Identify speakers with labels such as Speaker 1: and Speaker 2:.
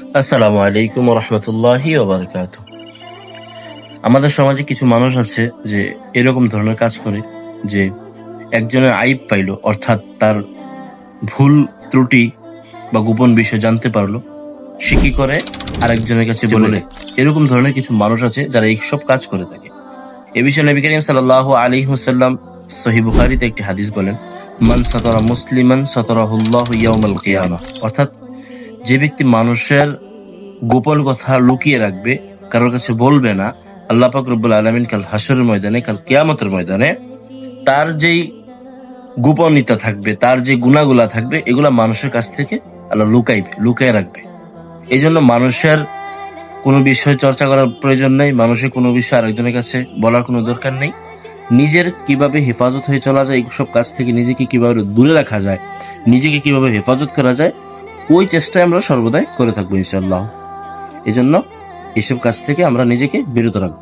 Speaker 1: আসসালামু আলাইকুম রহমতুল্লাহি ওবরকাত আমাদের সমাজে কিছু মানুষ আছে যে এরকম ধরনের কাজ করে যে একজনের আইব পাইলো অর্থাৎ তার ভুল ত্রুটি বা গোপন বিষয় জানতে পারল সে কি করে? আরেকজনের কাছে বলে এরকম ধরনের কিছু মানুষ আছে যারা এইসব কাজ করে থাকে। এ বিষয়ে নবী করিম সাল্লাহ আলী হুসাল্লাম সহি বুখারিতে একটি হাদিস বলেন মান সতরা মুসলিমান সতরাহুল্লাহ ইয়াউমাল কিয়ামা। অর্থাৎ যে ব্যক্তি মানুষের গোপন কথা লুকিয়ে রাখবে, কারোর কাছে বলবে না, আল্লাহ পাক রব্বুল আলমিন কাল হাসরের ময়দানে, কাল কেয়ামতের ময়দানে তার যেই গোপনীয়তা থাকবে, তার যে গুণাগুলা থাকবে, এগুলা মানুষের কাছ থেকে আল্লাহ লুকাইবে, লুকায় রাখবে। এই জন্য মানুষের কোনো বিষয় চর্চা করার প্রয়োজন নেই, মানুষের কোনো বিষয় আরেকজনের কাছে বলার কোনো দরকার নেই। নিজের কীভাবে হেফাজত হয়ে চলা যায়, এইসব কাজ থেকে নিজেকে কীভাবে দূরে রাখা যায়, নিজেকে কীভাবে হেফাজত করা যায় ওই চেষ্টায় আমরা সর্বদাই করে থাকব ইনশাল্লাহ এজন্য এসব কাজ থেকে আমরা নিজেকে বিরত রাখব।